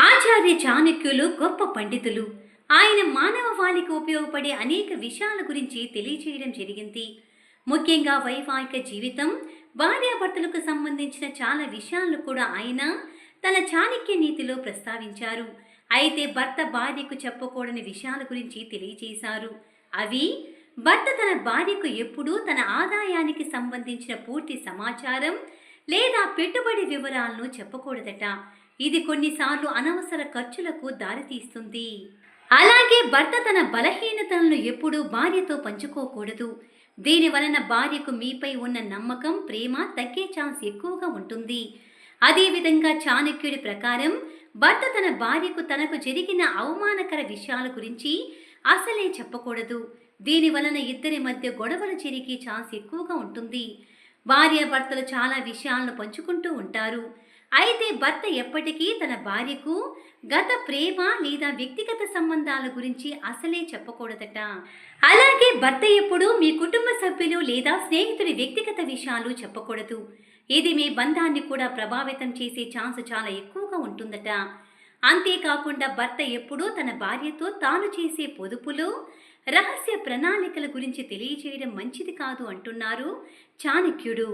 ఆచార్య చాణక్యులు గొప్ప పండితులు. ఆయన మానవ వాళికి ఉపయోగపడే అనేక విషయాల గురించి తెలియచేయడం జరిగింది. ముఖ్యంగా వైవాహిక జీవితం భార్యాభర్తలకు సంబంధించిన చాలా విషయాలను కూడా ఆయన తన చాణక్య నీతిలో ప్రస్తావించారు. అయితే భర్త భార్యకు చెప్పకూడని విషయాల గురించి తెలియజేశారు అవి భర్త తన భార్యకు ఎప్పుడూ తన ఆదాయానికి సంబంధించిన పూర్తి సమాచారం లేదా పెట్టుబడి వివరాలను చెప్పకూడదట. ఇది కొన్నిసార్లు అనవసర ఖర్చులకు దారితీస్తుంది. అలాగే భర్త తన బలహీనతలను ఎప్పుడూ భార్యతో పంచుకోకూడదు. దీని వలన భార్యకు మీపై ఉన్న నమ్మకం ప్రేమ తగ్గే ఛాన్స్ ఎక్కువగా ఉంటుంది. అదేవిధంగా చాణక్యుడి ప్రకారం భర్త తన భార్యకు తనకు జరిగిన అవమానకర విషయాల గురించి అసలే చెప్పకూడదు. దీని వలన ఇద్దరి మధ్య గొడవలు జరిగే ఛాన్స్ ఎక్కువగా ఉంటుంది. భార్య భర్తలు చాలా విషయాలను పంచుకుంటూ ఉంటారు. అయితే భర్త ఎప్పటికీ తన భార్యకు గత ప్రేమ లేదా వ్యక్తిగత సంబంధాల గురించి అసలే చెప్పకూడదట. అలాగే భర్త ఎప్పుడూ మీ కుటుంబ సభ్యులు లేదా స్నేహితుడి వ్యక్తిగత విషయాలు చెప్పకూడదు. ఇది మీ బంధాన్ని కూడా ప్రభావితం చేసే ఛాన్స్ చాలా ఎక్కువగా ఉంటుందట. అంతేకాకుండా భర్త ఎప్పుడూ తన భార్యతో తాను చేసే పొదుపులు రహస్య ప్రణాళికల గురించి తెలియజేయడం మంచిది కాదు అంటున్నారు చాణక్యుడు.